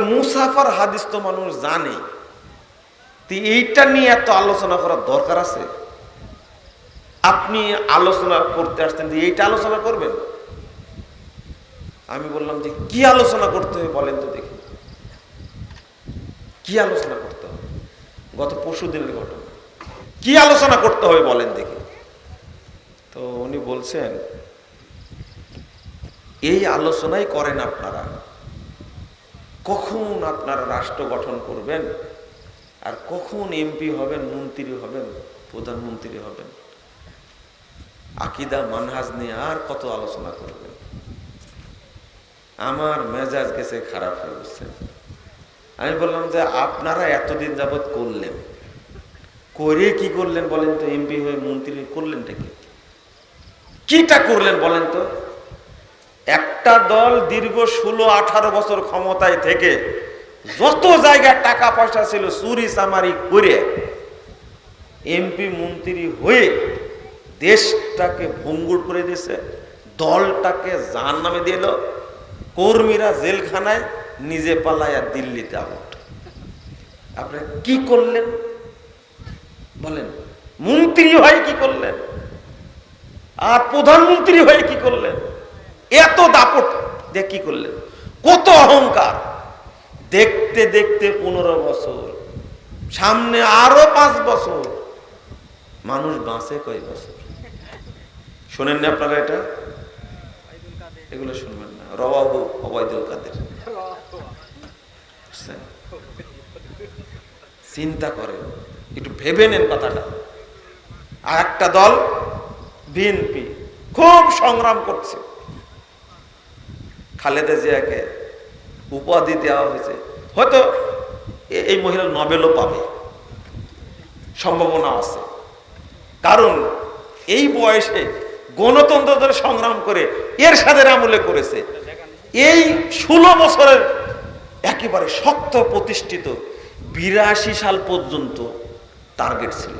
মুসাফার হাদিস তো মানুষ জানে। এইটা নিয়ে এত আলোচনা করার দরকার আছে? আপনি আলোচনা করতে আসতেন যে এইটা আলোচনা করবেন? আমি বললাম যে কি আলোচনা করতে হবে বলেন তো দেখি। কি আলোচনা করতে হবে? গত পরশু দিনের ঘটনা। কি আলোচনা করতে হবে বলেন দেখি। তো উনি বলছেন, এই আলোচনাই করেন আপনারা। কখন আপনারা রাষ্ট্র গঠন করবেন? আর কখন এমপি হবেন, মন্ত্রী হবেন, প্রধানমন্ত্রী হবেন? আকিদা, মানহাজ নিয়ে আর কত আলোচনা করবেন? আমার মেজাজ গেছে খারাপ হয়ে গেছে। আমি বললাম যে আপনারা এতদিন যাবৎ করলেন। করে কি করলেন বলেন তো এমপি হয়ে মন্ত্রী করলেনটা কি? কিটা করলেন বলেন তো? একটা দল দীর্ঘ ষোলো, আঠারো বছর ক্ষমতায় থেকে যত জায়গায় টাকা পয়সা ছিল চুরি, চামারি করে এমপি মন্ত্রী হয়ে দেশটাকে ভঙ্গুর করে দিয়েছে, দলটাকে জান নামে দিল কর্মীরা জেলখানায়, নিজে পালায়া দিল্লিতে আউট আপনারা কি করলেন? বলেন, মন্ত্রী হয়ে কি করলেন? আর প্রধানমন্ত্রী হয়ে কি করলেন? এত দাপট দিয়ে কি করলেন কত অহংকার। দেখতে দেখতে পনেরো বছর, সামনে আরও পাঁচ বছর। মানুষ বাঁচে কয় বছর? শোনেন না আপনারা এটা? এগুলো শুনবেন না। রবাবু অবৈদুল কাদের। চিন্তা করেন, একটু ভেবে নেন কথাটা। আর একটা দল, বিএনপি, খুব সংগ্রাম করছে। খালেদা জিয়াকে উপাধি দেওয়া হয়েছে। হয়তো এই মহিলা নোবেলও পাবে। সম্ভাবনা আছে। কারণ এই বয়সে গণতন্ত্র ধরে সংগ্রাম করে এর সাথে আমলে করেছে। এই ষোলো বছরের একেবারে শক্ত প্রতিষ্ঠিত বিরাশি সাল পর্যন্ত টার্গেট ছিল।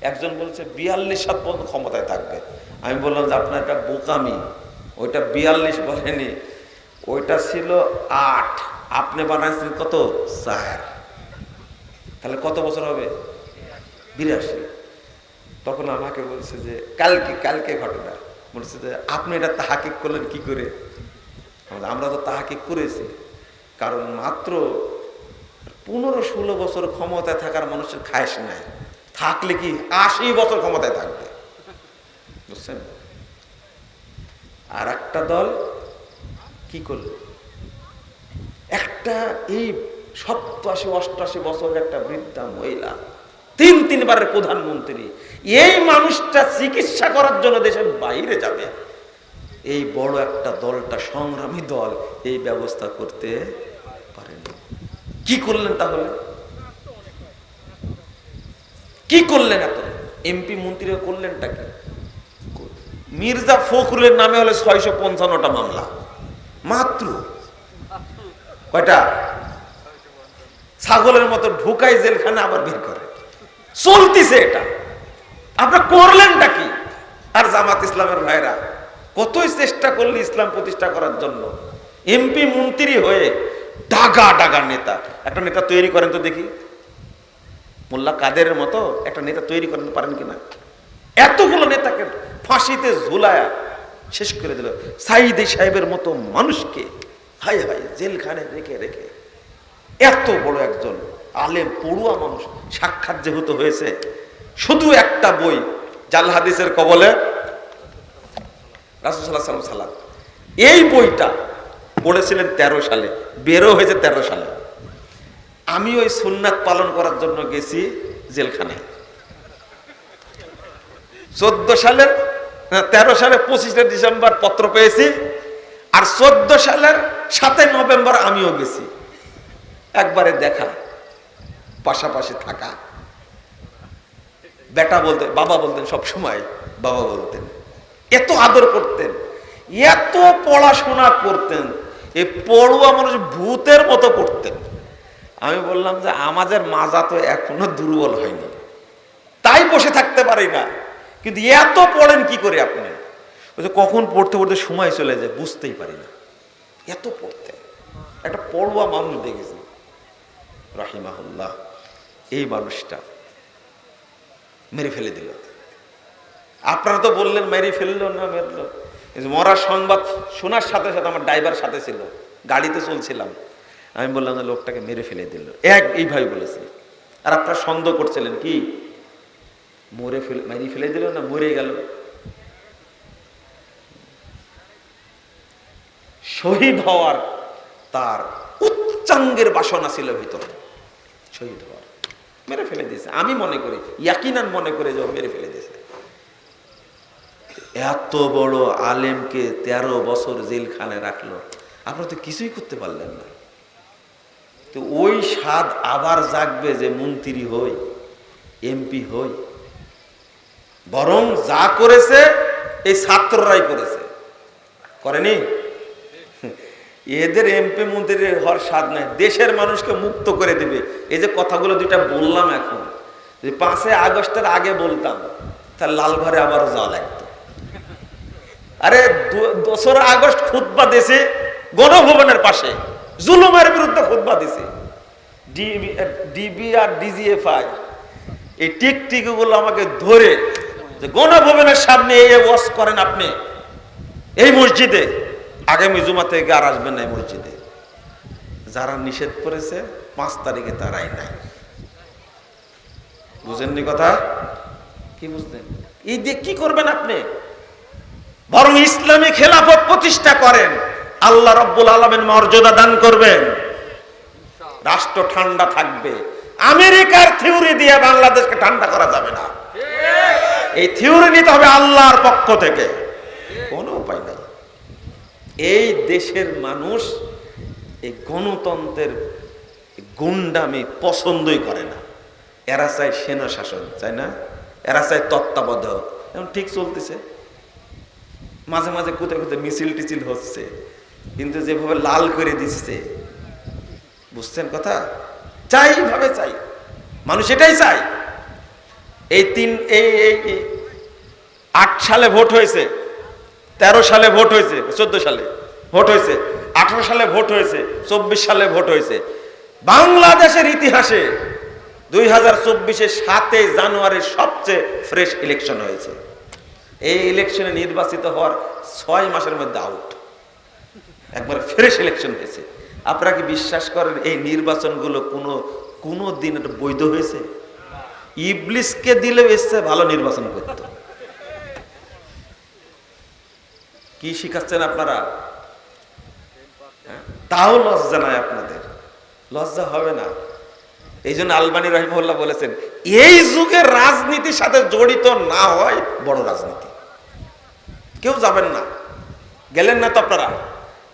একজন বলছে, বিয়াল্লিশ সাল পর্যন্ত ক্ষমতায় থাকবে। আমি বললাম যে, আপনার একটা বোকামি। ওইটা বিয়াল্লিশ বলেনি। ওইটা ছিল আট। আপনি বানাইছেন কত? চার। তাহলে কত বছর হবে? বিরাশি। তখন আমাকে বলছে যে, কালকে কালকে ঘটনা। বলছে যে, আপনি এটা তাহাকিক করলেন কি করে? আমরা তো তাহাকিক করেছি। কারণ মাত্র পনেরো ষোলো বছর ক্ষমতায় থাকার মানুষের খায়স নাই। থাকলে কি আশি বছর ক্ষমতায় থাকবে? বুঝছেন? আর একটা দল কি করল? একটা এই সপ্তাশি, অষ্টাশি বছরের একটা বৃদ্ধা মহিলা, তিন, তিনবারের প্রধানমন্ত্রী, এই মানুষটা চিকিৎসা করার জন্য দেশের বাইরে যাবে। এই বড় একটা দলটা, সংগ্রামী দল, এই ব্যবস্থা করতে পারেনি। কি করলেন তাহলে? কি করলেন এত? এমপি মন্ত্রীরা করলেনটা কি? মির্জা ফখরুলের নামে হলে ছয়শো পঞ্চান্নটা মামলা। মাত্র। কয়টা? ছাগলের মতো ঢুকাই জেলখানে আবার বের করে। চলতিছে এটা। আপনার করলেনটা কি? আর জামাত ইসলামের ভাইরা, কতই চেষ্টা করলে ইসলাম প্রতিষ্ঠা করার জন্য? এমপি, মন্ত্রী হয়ে ডাগা ডাগা নেতা। একটা নেতা তৈরি করেন তো দেখি। মোল্লা কাদের মতো একটা নেতা তৈরি করেন পারেন কিনা? এতগুলো নেতাকে ফাঁসিতে ঝুলায়া শেষ করে দিল। সাইদি সাহেবের মতো মানুষকে হাই হাই জেলখানে রেখে রেখে এত বড় একজন আলেম, পড়ুয়া মানুষ সাক্ষাৎ যেহেতু হয়েছে, শুধু একটা বই জাল হাদিসের কবলে রাসুসাল্লাহ সাল্লাম সাল্লাম এই বইটা পড়েছিলেন তেরো সালে বেরো হয়েছে তেরো সালে। আমি ওই সুন্নাত পালন করার জন্য গেছি জেলখানায়। চোদ্দ সালের তেরো সালে পঁচিশে ডিসেম্বর পত্র পেয়েছি, আর চোদ্দ সালের সাতই নভেম্বর আমিও গেছি। একবারে দেখা, পাশাপাশি থাকা। বেটা বলতেন, বাবা বলতেন সব সময় বাবা বলতেন, এত আদর করতেন, এত পড়াশোনা করতেন, এই পড়ুয়া মানুষ ভূতের মতো করতেন। আমি বললাম যে, আমাদের মাজা তো এখনও দুর্বল হয়নি। তাই বসে থাকতে পারি না। কিন্তু এত পড়েন কি করে আপনি? বলছে, কখন পড়তে পড়তে সময় চলে যায় বুঝতেই পারি না। এত পড়তে। একটা পড়ুয়া মানুষ দেখেছি রাহিমাহুল্লাহ। এই মানুষটা মেরে ফেলে দিল। আপনারা তো বললেন মেরে ফেলল না মেরলো। মরার সংবাদ শোনার সাথে সাথে আমার ড্রাইভার সাথে ছিল গাড়িতে চলছিলাম। আমি বললাম যে লোকটাকে মেরে ফেলে দিল। এক এইভাবে বলেছি। আর আপনারা সন্দেহ করছিলেন কি? মরে ফেলে মেরে ফেলে দিল না মরে গেল শহীদ হওয়ার তার উচ্চাঙ্গের বাসনা ছিল ভিতরে শহীদ হওয়ার মেরে ফেলে দিয়েছে আমি মনে করি ইয়াকিনান মনে করে যে মেরে ফেলে দিয়েছে এত বড় আলেমকে তেরো বছর জেলখানে রাখল আপনারা তো কিছুই করতে পারলেন না তো ওই স্বাদ আবার জাগবে যে মন্ত্রী হই এমপি হই বরং যা করেছে, এই ছাত্ররাই করেছে। করেনি? এদের এমপি মন্ত্রী হওয়ার স্বাদ নাই। দেশের মানুষকে মুক্ত করে দিবে। এই যে কথাগুলো দুইটা বললাম এখন। যে পাঁচই আগস্টের আগে বলতাম তার লাল ঘরে আবারও যাওয়া লাগতো। আরে দোসরা আগস্ট খুতবা দিছে, গণভবনের পাশে। জুলুমের বিরুদ্ধে খুতবা দিছে। ডিবি আর ডিজিএফআই, এই টিক টিকগুলো আমাকে ধরে যে গণভবনের সামনে এই ওয়াজ করেন আপনি। এই মসজিদে আগামী জুমা থেকে আর আসবেন না এই মসজিদে। যারা নিষেধ করেছে পাঁচ তারিখে তারাই নাই। বুঝেননি কথা? কি বুঝলেন? এই দিয়ে কি করবেন আপনি? বরং ইসলামী খেলাফত প্রতিষ্ঠা করেন। আল্লাহ রব্বুল আলমেন মর্যাদা দান করবেন। রাষ্ট্র ঠান্ডা থাকবে। আমেরিকার থিওরি দিয়ে বাংলাদেশকে ঠান্ডা করা যাবে না। এই থিওরি নিতে হবে আল্লাহর পক্ষ থেকে। কোনো উপায় নাই। এই দেশের মানুষ এই গণতন্ত্রের গুন্ডামি পছন্দই করে না। এরা চায় সেনা শাসন, চায় না? এরা চায় তত্ত্বাবধায়ক। এখন ঠিক চলতেছে। মাঝে মাঝে কোথায় কোথায় মিছিল টিছিল হচ্ছে। কিন্তু যেভাবে লাল করে দিচ্ছে বুঝছেন কথা? চাই ভাবে চাই। মানুষ এটাই চাই এই তিন, এই এই আট সালে ভোট হয়েছে, তেরো সালে ভোট হয়েছে, চোদ্দ সালে ভোট হয়েছে, আঠারো সালে ভোট হয়েছে, চব্বিশ সালে ভোট হয়েছে। বাংলাদেশের ইতিহাসে দুই হাজার চব্বিশে সাতই জানুয়ারির সবচেয়ে ফ্রেশ ইলেকশন হয়েছে। এই ইলেকশনে নির্বাচিত হওয়ার ছয় মাসের মধ্যে আউট একবার ফ্রেশ ইলেকশন হয়েছে। আপনারা কি বিশ্বাস করেন এই নির্বাচনগুলো কোনো কোনো দিন বৈধ হয়েছে? ইবলিসকে দিলে এসছে ভালো নির্বাচন করত। কি শিখাচ্ছেন আপনারা? হ্যাঁ? তাও লজ্জা নাই আপনাদের। লজ্জা হবে না। এই জন্য আলবানী রহিমুল্লাহ বলেছেন, এই যুগে রাজনীতির সাথে জড়িত না হয় বড় রাজনীতি। কেউ যাবেন না। গেলেন না তো আপনারা?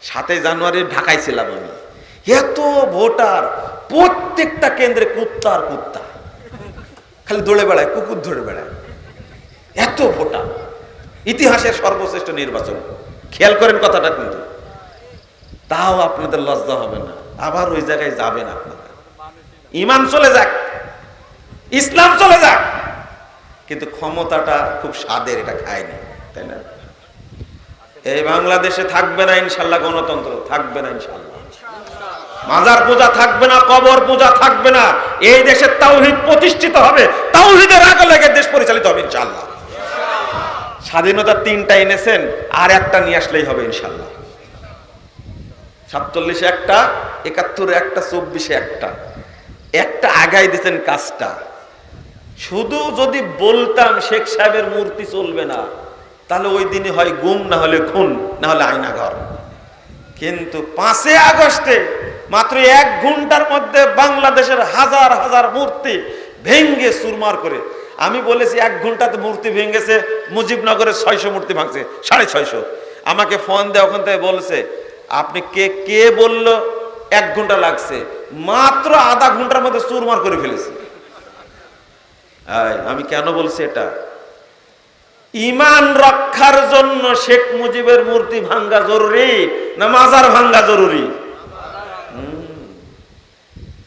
সাতই জানুয়ারি ঢাকায় ছিলাম আমি। এত ভোটার, প্রত্যেকটা কেন্দ্রে কুত্তা আর কুত্তা। খালি দৌড়ে বেড়ায়, কুকুর ধরে বেড়ায়। এত ভোটা। ইতিহাসের সর্বশ্রেষ্ঠ নির্বাচন। খেয়াল করেন কথাটা কিন্তু। তাও আপনাদের লজ্জা হবে না। আবার ওই জায়গায় যাবেন আপনারা। ইমান চলে যাক। ইসলাম চলে যাক। কিন্তু ক্ষমতাটা খুব স্বাদের, এটা খায়নি, তাই না? এই বাংলাদেশে থাকবে না ইনশাল্লাহ গণতন্ত্র, থাকবে না ইনশাল্লাহ। মাজার পূজা থাকবে না, কবর পূজা থাকবে না। এই দেশে তাওহিদ প্রতিষ্ঠিত হবে, তাওহিদের আগে লেগে দেশ পরিচালিত হবে ইনশাল্লাহ স্বাধীনতা তিনটা এনেছেন, আর একটা নিয়ে আসলেই হবে ইনশাল্লাহ সাতচল্লিশে একটা, একাত্তরে একটা, চব্বিশে একটা। একটা আগাই দিচ্ছেন কাজটা। শুধু যদি বলতাম শেখ সাহেবের মূর্তি চলবে না, তাহলে ওই দিনই হয় গুম, না হলে খুন, না হলে আয়নাঘর। কিন্তু পাঁচে আগস্টে মাত্র এক ঘণ্টার মধ্যে বাংলাদেশের হাজার হাজার মূর্তি ভেঙ্গে সুরমার করে। আমি বলেছি এক ঘন্টাতে মূর্তি ভেঙেছে মুজিবনগরের ছয়শো মূর্তি ভাঙছে, সাড়ে ছয়শো। আমাকে ফোন দেয়, ওখান থেকে বলছে, আপনি কে কে বলল? এক ঘণ্টা লাগছে। মাত্র আধা ঘণ্টার মধ্যে চুরমার করে ফেলেছি। আমি কেন বলছি এটা? ইমান রক্ষার জন্য শেখ মুজিবের মূর্তি ভাঙ্গা জরুরি না মাজার ভাঙ্গা জরুরি?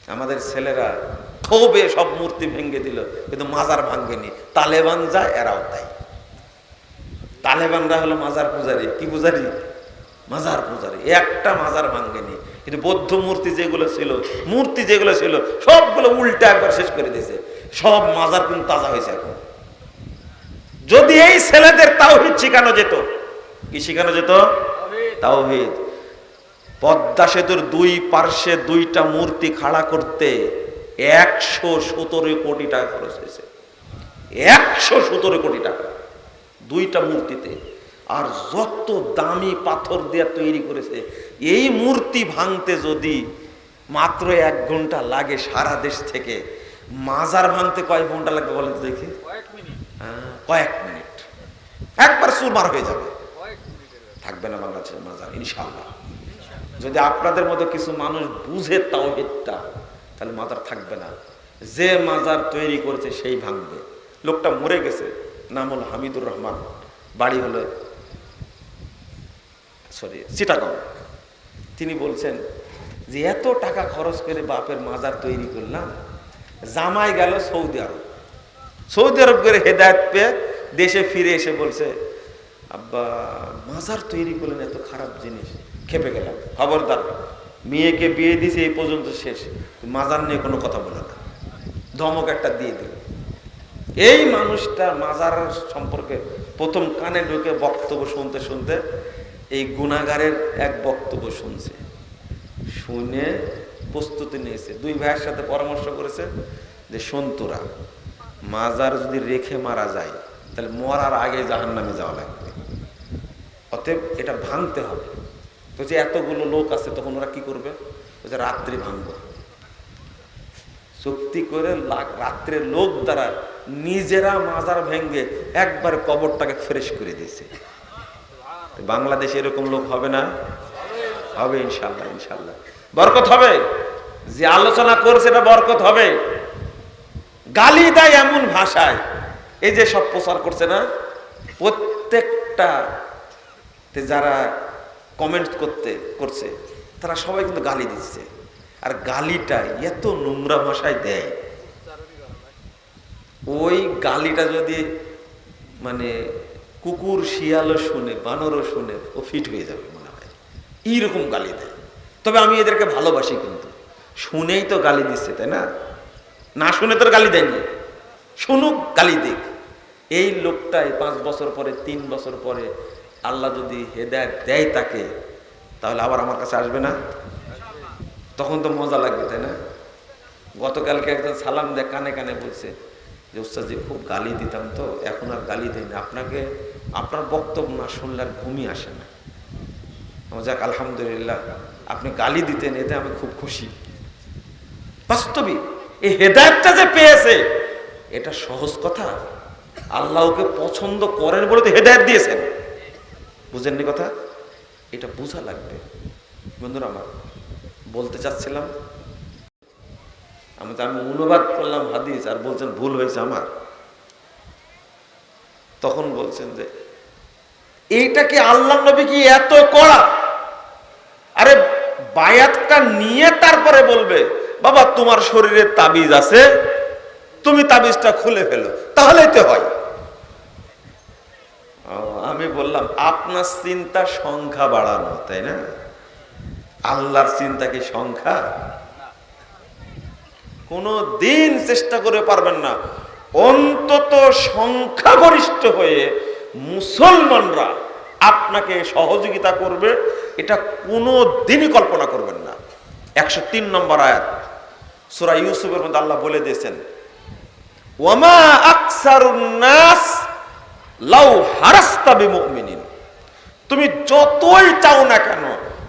আমাদের ছেলেরা ক্ষোভে সব মূর্তি ভেঙে দিল, কিন্তু মাজার ভাঙ্গেনি। তালেবান যায়, এরাও তাই। তালেবানরা হলো মাজার পূজারি। কি পূজারি? মাজার পূজারি। একটা মাজার ভাঙ্গেনি। কিন্তু বৌদ্ধ মূর্তি যেগুলো ছিল, মূর্তি যেগুলো ছিল, সবগুলো উল্টা একবার শেষ করে দিয়েছে। সব মাজার কিন্তু তাজা হয়েছে এখন। যদি এই ছেলেদের তাওহিদ শিখানো যেত কি শিখানো যেত? তাওহিদ। পদ্মা সেতুর দুই পার্শ্বে দুইটা মূর্তি খাড়া করতে একশো সতেরো কোটি টাকা খরচ হয়েছে। একশো সতেরো কোটি টাকা। দুইটা মূর্তিতে। আর যত দামি পাথর দিয়ে তৈরি করেছে এই মূর্তি ভাঙতে যদি মাত্র এক ঘণ্টা লাগে সারা দেশ থেকে মাজার ভাঙতে কয় ঘণ্টা লাগবে বলেন দেখি? কয়েক মিনিট। একবার সুরমার হয়ে যাবে। থাকবে না বাংলাদেশের মাজার ইনশাল্লাহ যদি আপনাদের মতো কিছু মানুষ বুঝে তাও হিতটা তাহলে মাজার থাকবে না। যে মাজার তৈরি করেছে সেই ভাঙবে। লোকটা মরে গেছে, নাম হল হামিদুর রহমান, বাড়ি হলো, সরি, চিটাগং। তিনি বলছেন যে, এত টাকা খরচ করে বাপের মাজার তৈরি করলাম, জামাই গেল সৌদি আরব। সৌদি আরব করে হেদায়ত পেয়ে দেশে ফিরে এসে বলছে, আব্বা, মাজার তৈরি করলেন এত খারাপ জিনিস, খেপে গেলাম। খবরদার, মেয়েকে বিয়ে দিছে, এই পর্যন্ত শেষ। মাজার নিয়ে কোনো কথা বলে না। ধমক একটা দিয়ে দিল। এই মানুষটা মাজার সম্পর্কে প্রথম কানে ঢুকে বক্তব্য শুনতে শুনতে এই গুণাগারের এক বক্তব্য শুনছে। শুনে প্রস্তুতি নিয়েছে। দুই ভাইয়ের সাথে পরামর্শ করেছে যে সন্তুরা মাজার যদি রেখে মারা যায়, তাহলে মরার আগে জাহান নামে যাওয়া লাগবে। অতএব এটা ভাঙতে হবে। তো যে এতগুলো লোক আছে, তখন ওরা কি করবে? যে রাত্রি ভাঙবো। চুক্তি করে লা- রাত্রে লোক দ্বারা নিজেরা মাজার ভেঙ্গে একবার কবরটাকে ফ্রেশ করে দিয়েছে। বাংলাদেশে এরকম লোক হবে না? হবে ইনশাল্লাহ ইনশাল্লাহ। বরকত হবে। যে আলোচনা করছে, এটা বরকত হবে। গালি দেয় এমন ভাষায়। এই যে সব প্রচার করছে না? প্রত্যেকটা যারা কমেন্ট করতে, করছে, তারা সবাই কিন্তু গালি দিচ্ছে। আর গালিটা এত নোংরা ভাষায় দেয়। ওই গালিটা যদি মানে কুকুর, শিয়ালও শুনে, বানরও শুনে, ও ফিট হয়ে যাবে মনে হয়। এইরকম গালি দেয়। তবে আমি এদেরকে ভালোবাসি কিন্তু। শুনেই তো গালি দিচ্ছে, তাই না? না শুনে তোর গালি দেয়নি। শুনুক, গালি দিক। এই লোকটাই পাঁচ বছর পরে, তিন বছর পরে আল্লাহ যদি হেদায়ত দেয় তাকে, তাহলে আবার আমার কাছে আসবে না? তখন তো মজা লাগবে, তাই না? গতকালকে একজন সালাম দেয়, কানে কানে বলছে যে, উস্তাদজি, খুব গালি দিতাম তো, এখন আর গালি দিই না। আপনাকে, আপনার বক্তব্য না শুনলে আর ঘুমই আসে না। যাক, আলহামদুলিল্লাহ, আপনি গালি দিতেন, এতে আমি খুব খুশি। বাস্তবিক। এই হেদায়তটা যে পেয়েছে, এটা সহজ কথা। আল্লাহ ওকে পছন্দ করেন বলে তো হেদায়ত দিয়েছেন। বুঝেননি কথা? এটা বোঝা লাগবে। বন্ধুরা আমার, বলতে চাচ্ছিলাম, আমি তো আমি অনুবাদ করলাম হাদিস, আর বলছেন ভুল হয়েছে আমার। তখন বলছেন যে, এইটা কি আল্লাহ নবী কি এত কড়া? আরে বায়াতটা নিয়ে তারপরে বলবে। বাবা, তোমার শরীরে তাবিজ আছে, তুমি তাবিজটা খুলে ফেলো, তাহলেই তো হয়। আমি বললাম, আপনার চিন্তা সংখ্যা বাড়ানো, তাই না? আল্লাহর চিন্তা কি সংখ্যা? কোনো দিন চেষ্টা করে পারবেন না। অন্তত সংখ্যাগরিষ্ঠ হয়ে মুসলমানরা আপনাকে সহযোগিতা করবে, এটা কোনো দিনই কল্পনা করবেন না। একশো তিন নম্বর আয়াত। সুরা ইউসুফের মধ্যে আল্লাহ বলে দিয়েছেন, ওয়ামা লাউ হারাস্তা বিমুমিনিন। তুমি যতই চাও না কেন,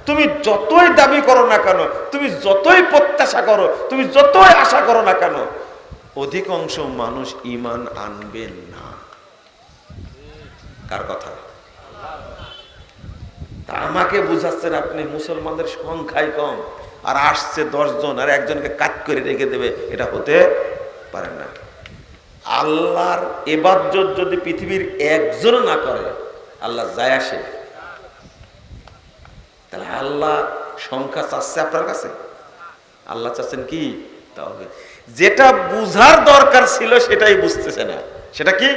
তুমি যতই দাবি করো না কেন, তুমি যতই প্রত্যাশা করো, তুমি যতই আশা করো না কেন, অধিকাংশ মানুষ ইমান আনবে না। কার কথা? তা আমাকে বুঝাচ্ছেন আপনি, মুসলমানদের সংখ্যাই কম। আর আসছে দশজন আর একজনকে কাজ করে রেখে দেবে, এটা হতে পারে না। আল্লাহর এবাদত যদি পৃথিবীর একজন না করে, আল্লাহ যায় আসে। তাহলে আল্লাহ সংখ্যা চাচ্ছে আপনার কাছে? আল্লাহ চাচ্ছেন কি? তাহলে যেটা বুঝার দরকার ছিল সেটাই বুঝতেছে না। সেটা কি?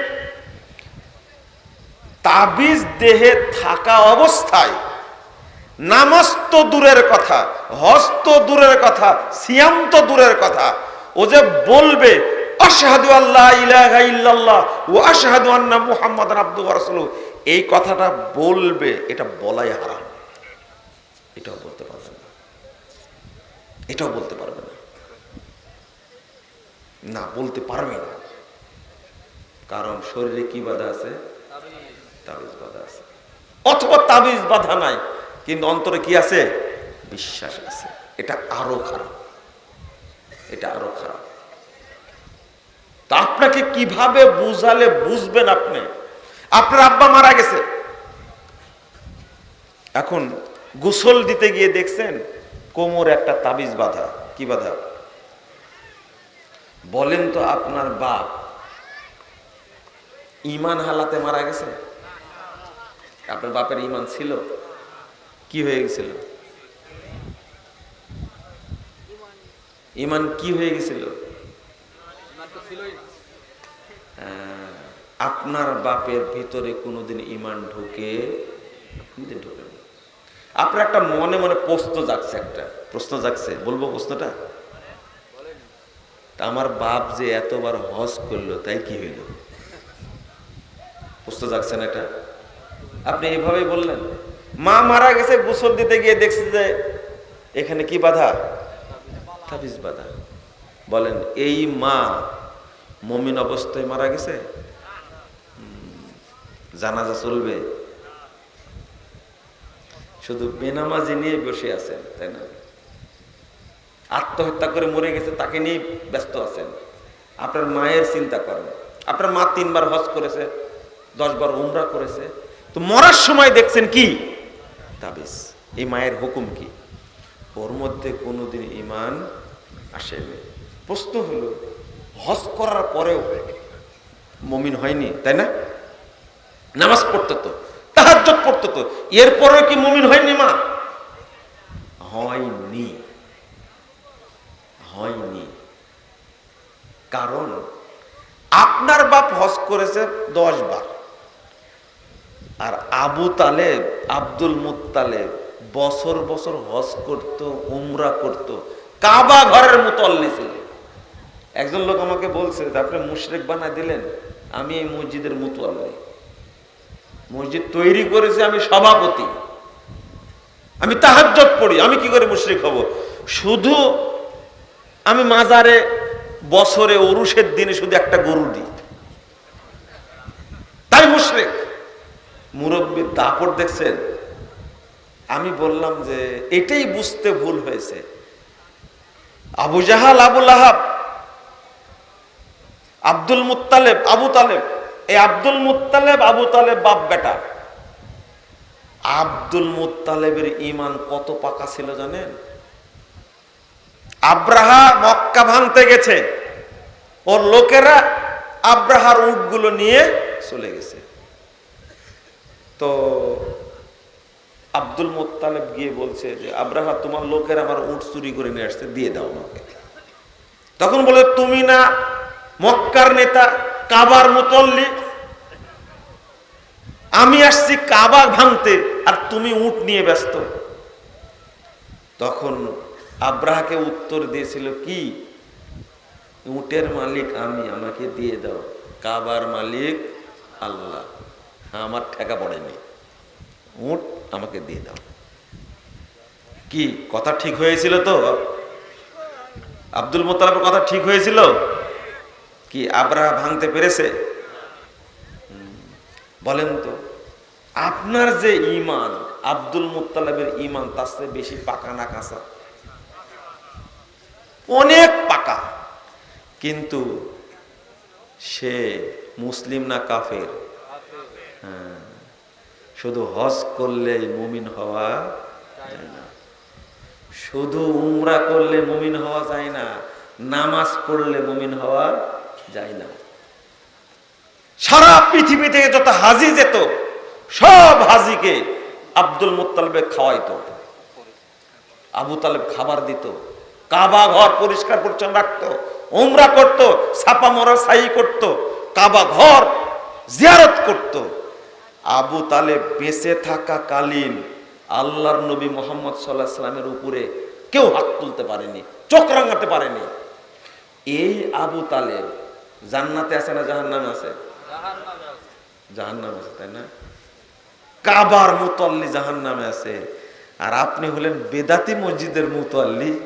তাবিজ দেহে থাকা অবস্থায় নামাজ তো দূরের কথা, হস্ত দূরের কথা সিয়াম দূরের কথা। ও যে বলবে, আশহাদু আল্লাহ ইলাহা ইল্লাল্লাহ ও আশহাদু আন্না মুহাম্মাদান আবদুহু রাসূলুহু। এই কথাটা বলবে, এটা বলাই হারাম। এটাও বলতে পারবে না। এটাও বলতে পারবে না। না, বলতে পারবে না। কারণ শরীরে কি বাধা আছে? তাবিজ বাধা আছে। অথবা তাবিজ বাধা নাই। কিন্তু অন্তরে কি আছে? বিশ্বাস আছে। এটা আরও খারাপ। এটা আরও খারাপ। তা আপনাকে কীভাবে বুঝালে বুঝবেন আপনি? আপনার আব্বা মারা গেছে। এখন গোসল দিতে গিয়ে দেখছেন কোমর একটা তাবিজ বাধা। কি বাধা? বলেন তো আপনার বাপ ইমান হালাতে মারা গেছে? আপনার বাপের ইমান ছিল? কি হয়ে গেছিল? ইমান কি হয়ে গেছিল? আপনার বাপের ভিতরে কোনোদিন ইমান ঢুকে? কোনোদিন ঢুকে আপনার একটা মনে মনে প্রশ্ন জাগছে একটা। প্রশ্ন জাগছে, বলব প্রশ্নটা? আমার বাপ যে এতবার হজ করল, তাই কি হইল? প্রশ্ন জাগছে না এটা? আপনি এইভাবেই বললেন? মা মারা গেছে, গোসল দিতে গিয়ে দেখছে যে এখানে কি বাধা? তাবিজ বাধা। বলেন, এই মা মমিন অবস্থায় মারা গেছে? জানাজা চলবে। শুধু বেনামাজি নিয়ে বসে আছেন, তাই না? আত্মহত্যা করে মরে গেছে, তাকে নিয়ে ব্যস্ত আছেন। আপনার মায়ের চিন্তা করেন। আপনার মা তিনবার হজ করেছে, দশবার উমরা করেছে। তো মরার সময় দেখছেন কি? তাবিজ। এই মায়ের হুকুম কি? ওর মধ্যে কোনোদিন ইমান আসেনি। প্রশ্ন হলো, হজ করার পরেও মমিন হয়নি, তাই না? নামাজ পড়তো তো, তাহাজ্জুদ পড়তো তো, এরপরেও কি মমিন হয়নি মা? হয়নি। হয়নি। কারণ আপনার বাপ হজ করেছে দশ বার। আর আবু তালেব, আব্দুল মুত্তালেব বছর বছর হজ করত, উমরা করত, কাবা ঘরের মুতল্লি ছিল। একজন লোক আমাকে বলছে আপনি মুশরেক বানা দিলেন, আমি এই মসজিদের মুতল্লি মসজিদ তৈরি করেছে আমি সভাপতি। আমি তাহাজ্জত পড়ি, আমি কি করে মুশরিক হব? শুধু আমি মাজারে বছরে অরুষের দিনে শুধু একটা গরু দিই। তাই মুশরিক। মুরব্বীর দাপট দেখছেন? আমি বললাম যে, এটাই বুঝতে ভুল হয়েছে। আবু জাহাল আবুল আহাব আব্দুল মুত্তালেব, আবু তালেব, এই আব্দুল মুত্তালেব, আবু তালেব বাপ বেটা। আব্দুল মুত্তালেবের ইমান কত পাকা ছিল জানেন? আব্রাহা মক্কা ভাঙতে গেছে। ওর লোকেরা আব্রাহার উটগুলো নিয়ে চলে গেছে। তো আব্দুল মোত্তালেব গিয়ে বলছে যে, আব্রাহা, তোমার লোকের আমার উট চুরি করে নিয়ে আসতে দিয়ে দাও আমাকে। তখন বলে, তুমি না মক্কার নেতা, কাবার মুতল্লি। আমি আসছি কাবা ভাঙতে আর তুমি উট নিয়ে ব্যস্ত। তখন আব্রাহাকে উত্তর দিয়েছিল, কি? উটের মালিক আমি, আমাকে দিয়ে দাও। কাবার মালিক আল্লাহ। আমার ঠেকা পড়েনি। উট আমাকে দিয়ে দাও। কি, কথা ঠিক হয়েছিল তো? আব্দুল মোতালাবের কথা ঠিক হয়েছিল? কি আব্রাহা ভাঙতে পেরেছে? বলেন তো, আপনার যে ইমান আব্দুল মুতালাবের ইমান তার চেয়ে বেশি পাকা না কাঁচা? অনেক পাকা। কিন্তু সে মুসলিম না কাফের? হ্যাঁ। শুধু হজ করলে মুমিন হওয়া যায় না। শুধু উমরা করলে মুমিন হওয়া যায় না, নামাজ পড়লে মুমিন হওয়া যায় না। সারা পৃথিবী থেকে যত হাজি যেত, সব হাজিকে আব্দুল মুতালবে খাওয়াইতো। আবু তালেব খাবার দিত, কাবা ঘর পরিষ্কার পরিচ্ছন্ন রাখতো, উমরা করত, ছাপা মরা সাই করত, কাবা ঘর জিয়ারত করত। আবু তালেব বেঁচে থাকা কালীন আল্লাহর নবী মোহাম্মদ সাল্লাহ সাল্লামের উপরে কেউ হাত তুলতে পারেনি, চোখ রাঙাতে পারেনি। এই আবু তালেব জান্নাতে আছে না জাহান নামে আছে। জাহান নামে আছে, তাই না? কাবার মুতল্লি জাহান নামে আছে। আর আপনি হলেন বেদাতি মসজিদের মুতল্লি।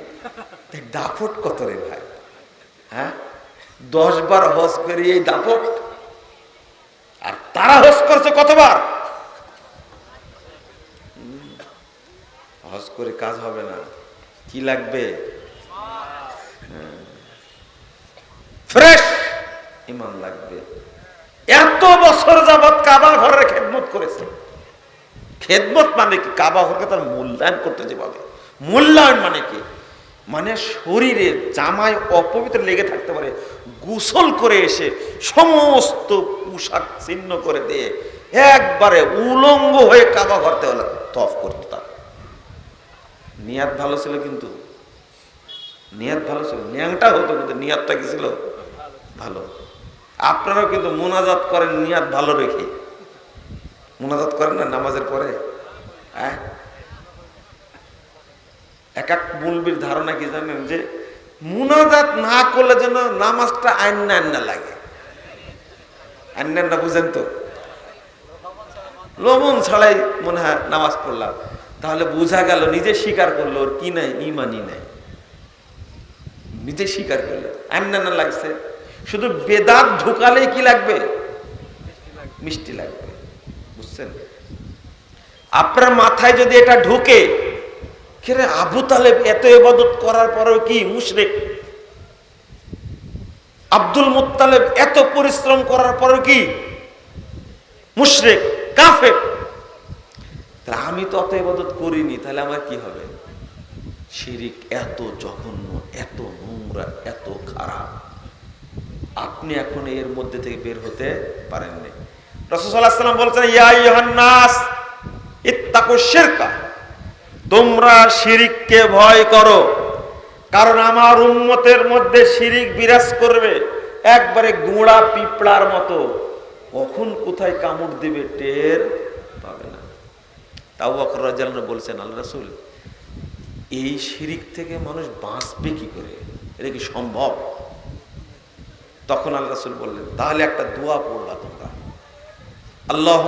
দাপট কত রে ভাই? হ্যাঁ? দশ বার হজ করে এই দাপট আর তারা হজ করছে কতবার? হজ করে কাজ হবে না। কি লাগবে? ফ্রেশ ইমান লাগবে। এত বছর যাবৎ কাবা ঘরের খেদমত করেছে। খেদমত মানে কি? কাবা ঘরকে তার মূল্যায়ন করতে যেভাবে। মূল্যায়ন মানে কি? মানে শরীরে জামায় অপবিত্র লেগে থাকতে পারে, গোসল করে এসে সমস্ত পোশাক ছিন্ন করে দিয়ে একবারে উলঙ্গ হয়ে কাবা ঘরতে হলো, তফ করতো তার। নিয়াত ভালো ছিল কিন্তু, নিয়াত ভালো ছিল। নিয়াংটা হতো কিন্তু নিয়াতটা কি ছিল? ভালো। আপনারাও কিন্তু মোনাজাত করেন নিয়াত ভালো রেখে। মোনাজাত করেন না নামাজের পরে? হ্যাঁ? এক এক মুলবির ধারণা কি জানেন যে মুনাজাত না করলে যেন নামাজটা আইন্না আইন্না লাগে। আইন্না বুঝেন তো? লবণ ছাড়াই মনে হয় নামাজ পড়লাম। তাহলে বোঝা গেল নিজে স্বীকার করল, ওর কি নাই, ইমানই নাই। নিজে স্বীকার করল আইন্না না লাগছে। শুধু বেদাত ঢুকালেই কি লাগবে? মিষ্টি লাগবে। বুঝছেন? আপনার মাথায় যদি এটা ঢুকে কেরে আবু তালেব এত এবাদত করার পরেও কি মুশরিক? আব্দুল মুত্তালেব এত পরিশ্রম করার পরেও কি মুশরিক, কাফের? আমি তো অত এবাদত করিনি, তাহলে আমার কি হবে? শিরিক এত জঘন্য, এত নোংরা, এত খারাপ। আপনি এখন এর মধ্যে থেকে বের হতে পারেননি। রসুসাল্লাম বলছেন, ইয়া ইহান্নাস ইত্তাকু শিরকা। তোমরা শিরিককে ভয় করো। কারণ আমার উন্মতের মধ্যে শিরিক বিরাজ করবে একবারে গুঁড়া পিঁপড়ার মতো। কখন কোথায় কামড় দিবে টের পাবে না। তাও বকর রাজাল বলছেন আল্লাহ রাসুল, এই শিরিক থেকে মানুষ বাঁচবে কি করে? এটা কি সম্ভব? তখন আল্লাহ রাসুল বললেন, তাহলে একটা দোয়া পড়লা তোমরা। আল্লাহ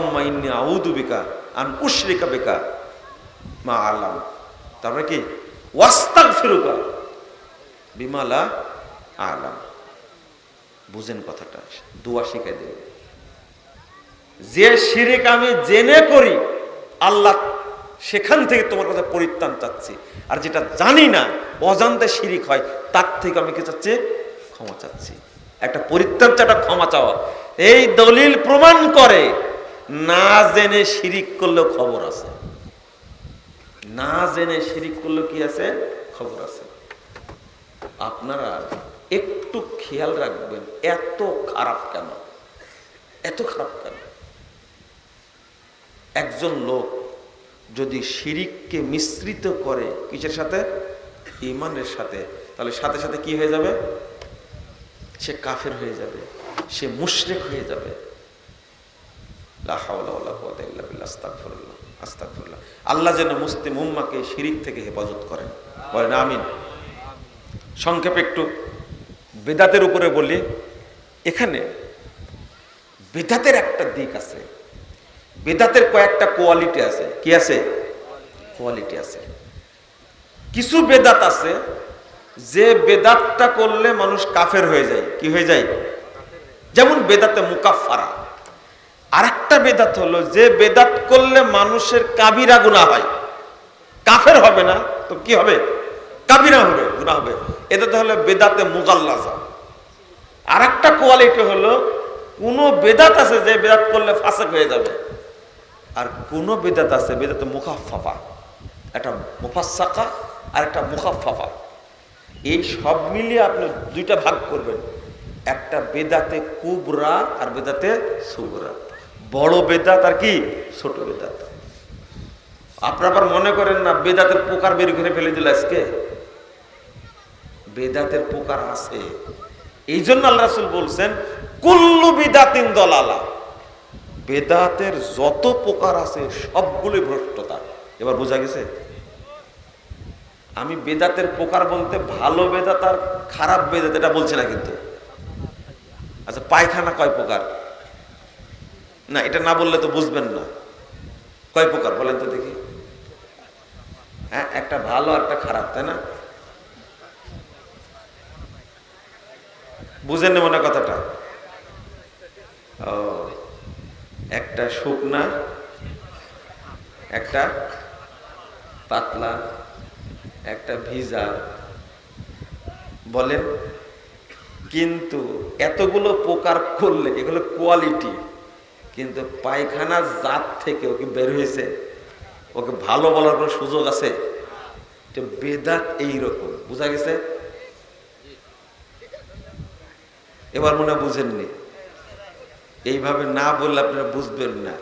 আউদু বেকার আন উশরিকা বেকা। মা আলাম তারপরে কি? ওয়াস্তাক ফিরুকা বিমালা আলাম। বুঝেন কথাটা। দোয়া শিখাই দেবে। যে শিরিক আমি জেনে করি, আল্লাহ সেখান থেকে তোমার কথা পরিত্রাণ চাচ্ছি। আর যেটা জানি না, অজান্তে শিরিক হয়, তার থেকে আমি কি চাচ্ছি ক্ষমা চাচ্ছি। একটা পরিত্রাণ চাটা ক্ষমা চাওয়া। এই দলিল প্রমাণ করে, না জেনে শিরিক করলেও খবর আছে। না জেনে শিরিক করলেও কি আছে? খবর আছে। আপনারা একটু খেয়াল রাখবেন, এত খারাপ কেন? এত খারাপ কেন? একজন লোক যদি শিরিককে মিশ্রিত করে কিসের সাথে? ইমানের সাথে। তাহলে সাথে সাথে কি হয়ে যাবে? সে কাফের হয়ে যাবে, সে মুশরেক হয়ে যাবে। লা আস্তাগফিরুল্লাহ। আল্লাহ যেন মুসলিম উম্মাকে শিরিক থেকে হেফাজত করেন। বলেন, আমিন। সংক্ষেপে একটু বেদাতের উপরে বলি। এখানে বেদাতের একটা দিক আছে। বেদাতের কয়েকটা কোয়ালিটি আছে। কি আছে? কোয়ালিটি আছে। কিছু বেদাত আছে যে বেদাতটা করলে মানুষ কাফের হয়ে যায়। কি হয়ে যায়? যেমন বেদাতে মুকাফারা আর একটা বেদাত হলো, যে বেদাত করলে মানুষের কাবিরা গুণা হয়। কাফের হবে না, তো কি হবে? কাবিরা হবে গুণা হবে। এটা তো হলো বেদাতে মুগাল্লাজা। আর একটা কোয়ালিটি হলো, কোন বেদাত আছে যে বেদাত করলে ফাঁসেক হয়ে যাবে? আর কোন বেদাত আছে বেদাতে মুখাফাফা একটা মুফাসাকা আর একটা মুখাফাফা এই সব মিলিয়ে আপনি দুইটা ভাগ করবেন। একটা বেদাতে কুবরা আর বেদাতে সুবরা। বড় বেদাত আর কি ছোট বেদাত। আপনার আবার মনে করেন না, বেদাতের পোকার বের করে ফেলে দিল আজকে? বেদাতের পোকার আছে। এই জন্য আল্লাহ রাসুল বলছেন, কুল্লু বিদাতিন দলালা। বেদাতের যত প্রকার আছে সবগুলোই ভ্রষ্টতা। এবার বোঝা গেছে? আমি বেদাতের প্রকার বলতে ভালো বেদাত আর খারাপ বেদাত, এটা বলছি না কিন্তু। আচ্ছা পায়খানা কয় প্রকার? না, এটা না বললে তো বুঝবেন না। কয় প্রকার বলেন তো দেখি। হ্যাঁ একটা ভালো একটা খারাপ, তাই না? বুঝেন মনে কথাটা? ও, একটা শুকনা, একটা পাতলা, একটা ভিজা, বলেন। কিন্তু এতগুলো প্রকার করলে, এগুলো কোয়ালিটি কিন্তু পায়খানা জাত থেকে ওকে বের হয়েছে। ওকে ভালো বলার কোনো সুযোগ আছে? বেদাত এইরকম, বোঝা গেছে? এবার মনে বুঝেননি। এইভাবে না বললে আপনারা বুঝবেন না।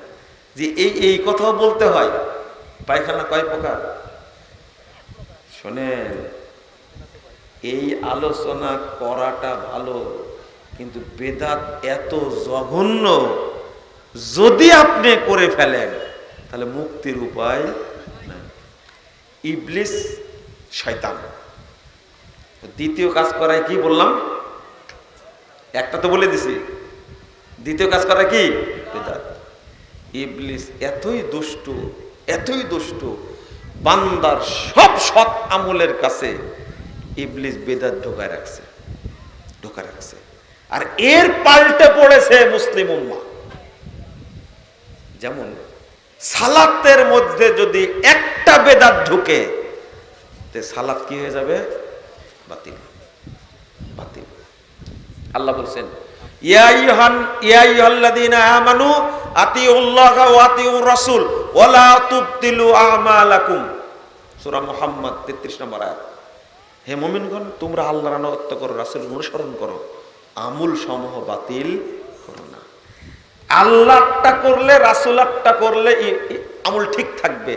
যে এই এই কথাও বলতে হয়, পায়খানা কয় প্রকার? শোনেন, এই আলোচনা করাটা ভালো, কিন্তু বেদাত এত জঘন্য যদি আপনি করে ফেলেন, তাহলে মুক্তির উপায় ইবলিস শয়তান। দ্বিতীয় কাজ করায় কি বললাম? একটা তো বলে দিছি। দ্বিতীয় কাজ করা কি? ইবলিস এতই দুষ্টু এতই দুষ্টু, বান্দার সব সৎ আমলের কাছে ইবলিস বেদাত ঢোকায় রাখছে ঢোকা রাখছে। আর এর পাল্টে পড়েছে মুসলিম উম্মা। যেমন, সালাতের মধ্যে যদি একটা বেদাত ঢুকে, তে সালাত কি হয়ে যাবে? বাতিল। বাতিল। আল্লাহ বলছেন, ইয়া ইয়া আমানু আতিউল্লাহা ওয়া আতিউর রাসূল ওয়া লা তুবতিলু আমালাকুম। সূরা মুহাম্মদ 33 নম্বর হে রাসূল অনুসরণ করো। আমুল সমূহ বাতিল আল্লাহটা করলে, রাসূলারটা করলে আমল ঠিক থাকবে।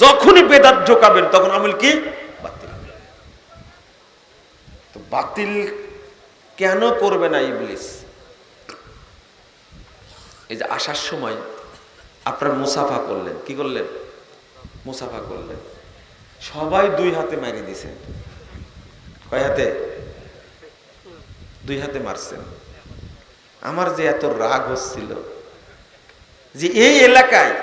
যখনই বেদাত ঢোকাবেন, তখন আমল কি? বাতিল তো বাতিল কেন করবে না ইবলিস? এই যে আসার সময় আপনার মুসাফা করলেন। কি করলেন? মুসাফা করলেন। সবাই দুই হাতে মারি দিছেন কয় হাতে? দুই হাতে মারছেন। আমার যে এত রাগ হচ্ছিল যে এই এলাকায়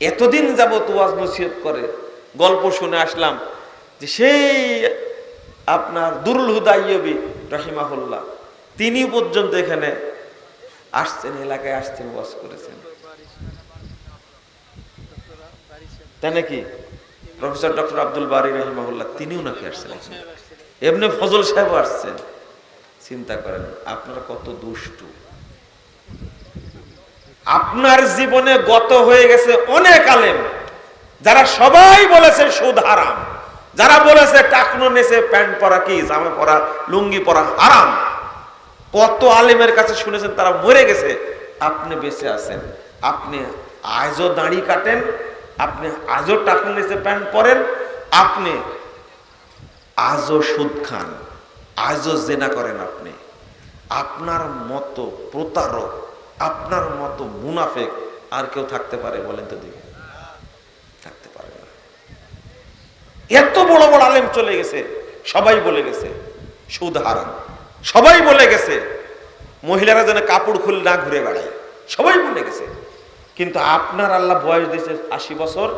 এতদিন যাবত ওয়াজ নসিহত করে, গল্প শুনে আসলাম যে সেই আপনার দুরুল হুদা ইয়বি রহিমাহুল্লাহ, তিনি পর্যন্ত এখানে আসছেন, এলাকায় আসছেন, ওয়াজ করেছেন। তাই নাকি? প্রফেসর ডক্টর আব্দুল বারি রহিমাহুল্লাহ, তিনিও নাকি আসছেন এমনি ফজল সাহেব আসছেন। চিন্তা করেন, আপনারা কত দুষ্টু। আপনার জীবনে গত হয়ে গেছে অনেক আলেম। যারা সবাই বলেছে সুদ হারাম। যারা বলেছে টাকনো নেছে, প্যান্ট পরা কি, জামা পরা, লুঙ্গি পরা হারাম। কত আলেমের কাছে শুনেছেন, তারা মরে গেছে। আপনি বেঁচে আছেন। আপনি আজও দাঁড়ি কাটেন, আপনি আজও টাকনো নেছে, প্যান্ট পরেন, আপনি আজও সুদ খান, আজও জেনা করেন আপনি। আপনার মতো প্রতারক আপনার মতো মুনাফেক আর কেউ থাকতে পারে বলেন তো দেখি। থাকতে পারে না। এত বড় বড় আলেম চলে গেছে, সবাই বলে গেছে, সুদ হারাম। সবাই বলে গেছে, মহিলারা যেন কাপড় খুলে না ঘুরে বেড়ায়। সবাই বলে গেছে। কিন্তু আপনার আল্লাহ বয়স দিয়েছে আশি বছর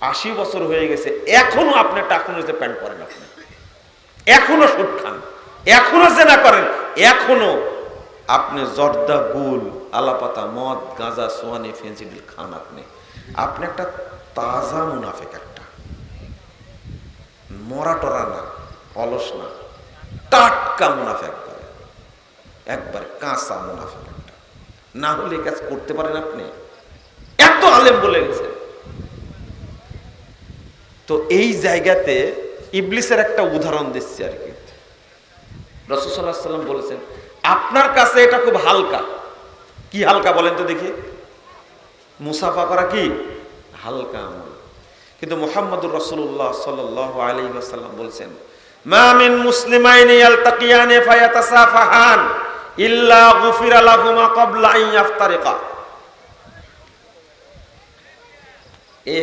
আশি বছর হয়ে গেছে, এখনও আপনি টাকুন হয়েছে প্যান্ট পরেন আপনি। এখনও সুদ খান, এখনও জেনা করেন, এখনও আপনি জর্দা গুল, আলাপাতা মদ, গাঁজা সোয়ানি ফেন্সিডিল খান আপনি। আপনি একটা তাজা মুনাফেক একটা। মরা টরা না, অলস না। টাটকা মুনাফেক করে। একবার কাঁচা মুনাফেক একটা। না হলে কাজ করতে পারেন আপনি। এত আলেম বলে গেছে। তো এই জায়গাতে ইবলিসের একটা উদাহরণ দিচ্ছি আর কি। রসুসাল্লাহ সাল্লাম বলেছেন আপনার কাছে এটা খুব হালকা। কি হালকা বলেন তো দেখি। মুসাফা করা কি? হালকা আমল। কিন্তু মোহাম্মদুর রসুল্লাহ সাল আলী আসাল্লাম বলছেন মামিন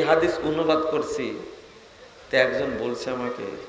হাদিস অনুবাদ করছি একজন বলছে আমাকে